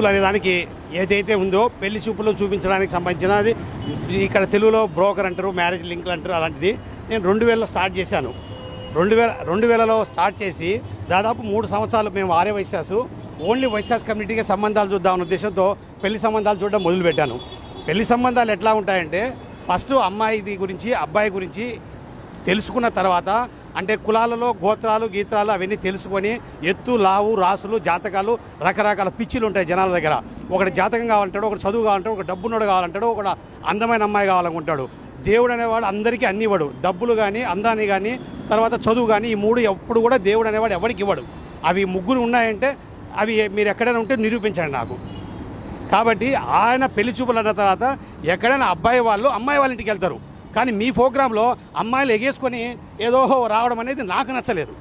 చూపులు అనే దానికి ఏదైతే ఉందో పెళ్ళి చూపులు చూపించడానికి సంబంధించినది. ఇక్కడ తెలుగులో బ్రోకర్ అంటారు మ్యారేజ్ లింక్లు అంటారు అలాంటిది. నేను రెండు వేలలో స్టార్ట్ చేశాను. రెండు వేల రెండు వేలలో స్టార్ట్ చేసి దాదాపు మూడు సంవత్సరాలు మేము ఆరే వైశాసు ఓన్లీ వైశాస్ కమ్యూనిటీకి సంబంధాలు చూద్దామన్న ఉద్దేశంతో పెళ్ళి సంబంధాలు చూడడం మొదలుపెట్టాను. పెళ్ళి సంబంధాలు ఎట్లా ఉంటాయంటే ఫస్ట్ అమ్మాయిది గురించి అబ్బాయి గురించి తెలుసుకున్న తర్వాత అంటే కులాలలో గోత్రాలు గీత్రాలు అవన్నీ తెలుసుకొని ఎత్తు లావు రాసులు జాతకాలు రకరకాల పిచ్చిలు ఉంటాయి జనాల దగ్గర. ఒకటి జాతకం కావాలంటాడు ఒకటి చదువు కావాలంటాడు ఒక డబ్బున్నోడు కావాలంటాడు ఒకటి అందమైన అమ్మాయి కావాలనుకుంటాడు. దేవుడు అనేవాడు అందరికీ అన్ని ఇవ్వడు. డబ్బులు కానీ అందాన్ని కానీ తర్వాత చదువు కానీ ఈ మూడు ఎప్పుడు కూడా దేవుడు అనేవాడు ఎవరికి ఇవ్వడు. అవి ముగ్గురు ఉన్నాయంటే అవి మీరు ఎక్కడైనా ఉంటే నిరూపించండి నాకు. కాబట్టి ఆయన పెళ్ళి చూపులు అన్న తర్వాత ఎక్కడైనా అబ్బాయి వాళ్ళు అమ్మాయి వాళ్ళ ఇంటికి వెళ్తారు. కానీ మీ ప్రోగ్రాంలో అమ్మాయిలు ఎగేసుకొని ఏదో రావడం అనేది నాకు నచ్చలేదు.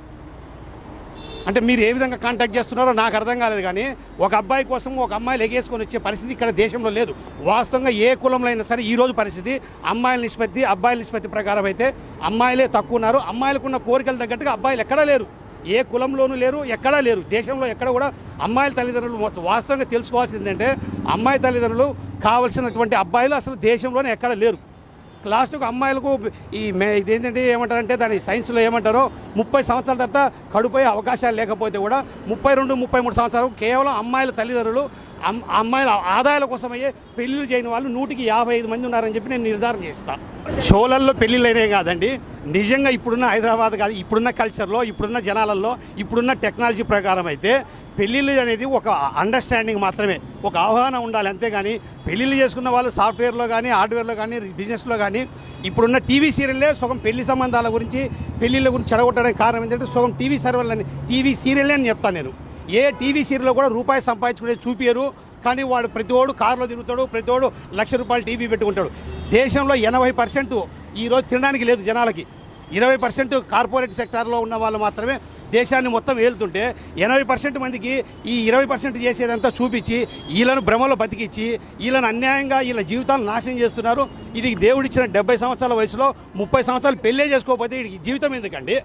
అంటే మీరు ఏ విధంగా కాంటాక్ట్ చేస్తున్నారో నాకు అర్థం కాలేదు కానీ ఒక అబ్బాయి కోసం ఒక అమ్మాయిలు ఎగేసుకొని వచ్చే పరిస్థితి ఇక్కడ దేశంలో లేదు. వాస్తవంగా ఏ కులంలో అయినా సరే ఈరోజు పరిస్థితి అమ్మాయిల నిష్పత్తి అబ్బాయిల నిష్పత్తి ప్రకారం అయితే అమ్మాయిలే తక్కువ ఉన్నారు. అమ్మాయిలకు ఉన్న కోరికలు తగ్గట్టుగా అబ్బాయిలు ఎక్కడా లేరు. ఏ కులంలోనూ లేరు ఎక్కడా లేరు. దేశంలో ఎక్కడ కూడా అమ్మాయిల తల్లిదండ్రులు వాస్తవంగా తెలుసుకోవాల్సిందంటే అమ్మాయి తల్లిదండ్రులు కావలసినటువంటి అబ్బాయిలు అసలు దేశంలోనే ఎక్కడ లేరు. లాస్ట్కు అమ్మాయిలకు ఈ మే ఇదేంటంటే ఏమంటారంటే దాని సైన్స్లో ఏమంటారో ముప్పై సంవత్సరాల తర్వాత కడుపోయే అవకాశాలు లేకపోతే కూడా ముప్పై రెండు ముప్పై మూడు సంవత్సరాలు కేవలం అమ్మాయిల తల్లిదండ్రులు అమ్మాయిల ఆదాయాల కోసమయ్యే పెళ్ళిళ్ళు చేయని వాళ్ళు నూటికి యాభై ఐదు మంది ఉన్నారని చెప్పి నేను నిర్ధారణ చేస్తాను షోలల్లో పెళ్ళిళ్ళు అయినాయి కాదండి. నిజంగా ఇప్పుడున్న హైదరాబాద్ కాదు ఇప్పుడున్న కల్చర్లో ఇప్పుడున్న జనాలలో ఇప్పుడున్న టెక్నాలజీ ప్రకారం అయితే పెళ్ళిళ్ళు అనేది ఒక అండర్స్టాండింగ్ మాత్రమే ఒక అవగాహన ఉండాలి అంతేగాని పెళ్ళిళ్ళు చేసుకున్న వాళ్ళు సాఫ్ట్వేర్లో కానీ హార్డ్వేర్లో కానీ బిజినెస్లో కానీ ఇప్పుడున్న టీవీ సీరియల్లే సగం పెళ్ళి సంబంధాల గురించి పెళ్ళిళ్ళ గురించి చెడగొట్టడానికి కారణం ఏంటంటే సగం టీవీ సర్వర్లు అని టీవీ సీరియల్లే అని చెప్తాను నేను. ఏ టీవీ సీరియల్లో కూడా రూపాయి సంపాదించుకునేది చూపించరు కానీ వాడు ప్రతివాడు కారులో తిరుగుతాడు ప్రతివాడు లక్ష రూపాయలు టీవీ పెట్టుకుంటాడు. దేశంలో ఎనభై పర్సెంట్ ఈరోజు తినడానికి లేదు జనాలకి. ఇరవై పర్సెంట్ కార్పొరేట్ సెక్టార్లో ఉన్న వాళ్ళు మాత్రమే దేశాన్ని మొత్తం ఏలుతుంటే ఎనభై పర్సెంట్ మందికి ఈ ఇరవై పర్సెంట్ చేసేదంతా చూపించి వీళ్ళను భ్రమలో బతికిచ్చి వీళ్ళను అన్యాయంగా వీళ్ళ జీవితాలు నాశనం చేస్తున్నారు. వీటికి దేవుడిచ్చిన డెబ్బై సంవత్సరాల వయసులో ముప్పై సంవత్సరాలు పెళ్ళే చేసుకోకపోతే వీడికి జీవితం ఎందుకండి?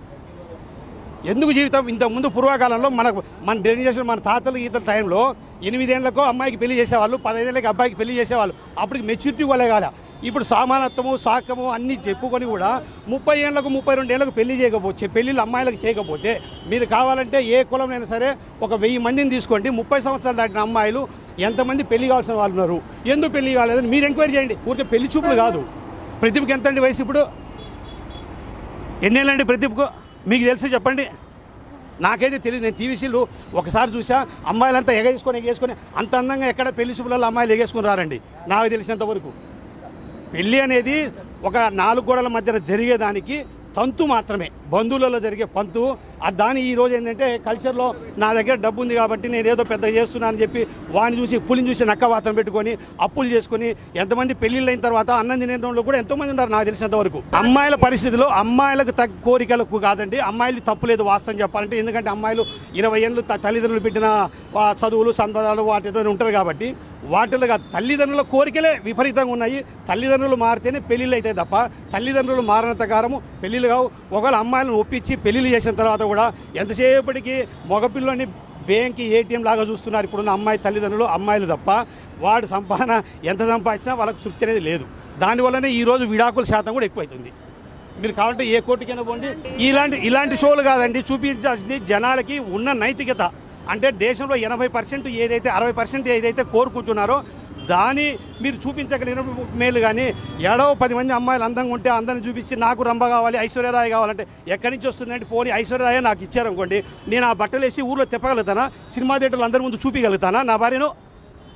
ఎందుకు జీవితం? ఇంత ముందు పూర్వకాలంలో మనకు మన జనరేషన్ మన తాతలు ఈతల టైంలో ఎనిమిదేళ్ళకు అమ్మాయికి పెళ్ళి చేసేవాళ్ళు పదహైదేళ్ళకి అబ్బాయికి పెళ్ళి చేసేవాళ్ళు. అప్పటికి మెచ్యూరిటీ వాళ్ళే కాలే. ఇప్పుడు సమానత్వము సాకము అన్నీ చెప్పుకొని కూడా ముప్పై ఏళ్ళకు ముప్పై రెండు ఏళ్ళకు పెళ్ళి చేయకపోతే పెళ్ళిళ్ళు అమ్మాయిలకు చేయకపోతే మీరు కావాలంటే ఏ కులమైనా సరే ఒక వెయ్యి మందిని తీసుకోండి. ముప్పై సంవత్సరాలు దాటిన అమ్మాయిలు ఎంతమంది పెళ్ళి కావాల్సిన వాళ్ళు ఉన్నారు? ఎందుకు పెళ్ళి కాలేదని మీరు ఎంక్వైరీ చేయండి. ఊరికే పెళ్ళి చూపులు కాదు. ప్రతిభకి ఎంత అండి వయసు ఇప్పుడు? ఎన్నేళ్ళండి ప్రతిభకు మీకు తెలిసి చెప్పండి. నాకైతే తెలియదు నేను టీవీ సీలు ఒకసారి చూసా. అమ్మాయిలంతా ఎగేసుకొని ఎగేసుకొని అంత అందంగా ఎక్కడ పెళ్ళి శుభ్రాలు అమ్మాయిలు ఎగేసుకుని రారండి. నాకు తెలిసినంత వరకు. పెళ్ళి అనేది ఒక నాలుగు గోడల మధ్యన జరిగేదానికి తంతు మాత్రమే. బంధువులలో జరిగే పంతు. దాని ఈ రోజు ఏంటంటే కల్చర్లో నా దగ్గర డబ్బు ఉంది కాబట్టి నేను ఏదో పెద్ద చేస్తున్నానని చెప్పి వాడిని చూసి పులిని చూసి నక్క వాతం పెట్టుకొని అప్పులు చేసుకొని ఎంతమంది పెళ్ళిళ్ళు అయిన తర్వాత అన్నం తినే కూడా ఎంతోమంది ఉన్నారు నాకు తెలిసినంత వరకు. అమ్మాయిల పరిస్థితిలో అమ్మాయిలకు తగ్గ కోరికలకు కాదండి అమ్మాయిలు తప్పులేదు వాస్తవం చెప్పాలంటే. ఎందుకంటే అమ్మాయిలు ఇరవై ఏళ్ళు తల్లిదండ్రులు పెట్టిన చదువులు సంపదాలు వాటి ఉంటారు కాబట్టి వాటిలో తల్లిదండ్రుల కోరికలే విపరీతంగా ఉన్నాయి. తల్లిదండ్రులు మారితేనే పెళ్ళిళ్ళు అవుతాయి తప్ప తల్లిదండ్రులు మారిన ప్రకారము పెళ్ళిళ్ళు కావు. ఒకవేళ అమ్మాయిలను ఒప్పించి పెళ్ళిళ్ళు చేసిన తర్వాత కూడా ఎంతసేపటికి మగపిల్లని బ్యాంక్కి ఏటీఎం లాగా చూస్తున్నారు. ఇప్పుడున్న అమ్మాయి తల్లిదండ్రులు అమ్మాయిలు తప్ప వాడు సంపాదన ఎంత సంపాదించినా వాళ్ళకి తృప్తి అనేది లేదు. దానివల్లనే ఈరోజు విడాకుల శాతం కూడా ఎక్కువైతుంది. మీరు కావాలంటే ఏ కోర్టుకైనా పోండి. ఇలాంటి ఇలాంటి షోలు కాదండి. చూపించాల్సింది జనాలకి ఉన్న నైతికత. అంటే దేశంలో ఎనభై పర్సెంట్ ఏదైతే అరవై పర్సెంట్ ఏదైతే కోరుకుంటున్నారో దాన్ని మీరు చూపించగలిగిన మేలు కానీ ఏడవ పది మంది అమ్మాయిలు అందంగా ఉంటే అందరిని చూపించి నాకు రంభ కావాలి ఐశ్వర్యరాయ్ కావాలంటే ఎక్కడి నుంచి వస్తుందంటే పోనీ ఐశ్వర్యరాయ నాకు ఇచ్చారనుకోండి నేను ఆ బట్టలు వేసి ఊళ్ళో తిప్పగలుగుతానా? సినిమా థియేటర్లు అందరి ముందు చూపించగలుగుతానా నా భార్యను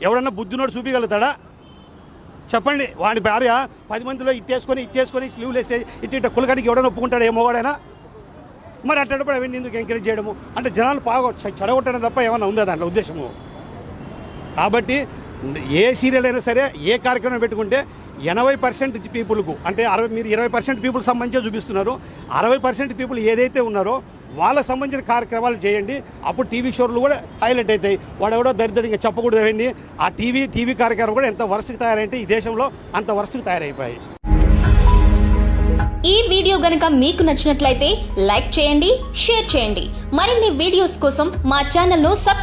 ఎవడన్నా బుద్ధినోడు చూపించగలుగుతాడా చెప్పండి వాడి భార్య పది మందిలో ఇట్టేసుకొని ఇట్టేసుకొని స్లీవ్లు వేసి ఇట్టి ఇట్ట కులకాడికి ఎవడైనా ఒప్పుకుంటాడు ఏ మొగాడైనా మరి అట్టేటప్పుడు అవన్నీ ఎందుకు ఎంకరేజ్ చేయడము? అంటే జనాలు బాగా చెడగొట్టడం తప్ప ఏమైనా ఉందా దాంట్లో ఉద్దేశము? కాబట్టి ఏ సీరియల్ అయినా సరే ఏ కార్యక్రమం పెట్టుకుంటే ఎనభై పర్సెంట్ పీపుల్కు అంటే అరవై మీరు ఇరవై పర్సెంట్ పీపుల్ సంబంధించి చూపిస్తున్నారు. అరవై పర్సెంట్ పీపుల్ ఏదైతే ఉన్నారో వాళ్ళ సంబంధించిన కార్యక్రమాలు చేయండి. అప్పుడు టీవీ షోలు కూడా హైలైట్ అవుతాయి. వాడెవడో దరిద్రంగా చెప్పకూడదు అవన్నీ. ఆ టీవీ టీవీ కార్యక్రమం కూడా ఎంత వరుసకు తయారైతే ఈ దేశంలో అంత వరుసకు తయారైపోయాయి. ఈ వీడియో గనుక మీకు నచ్చినట్లయితే లైక్ చేయండి షేర్ చేయండి. మరిన్ని వీడియోస్ కోసం మా ఛానల్ను సబ్స్క్రైబ్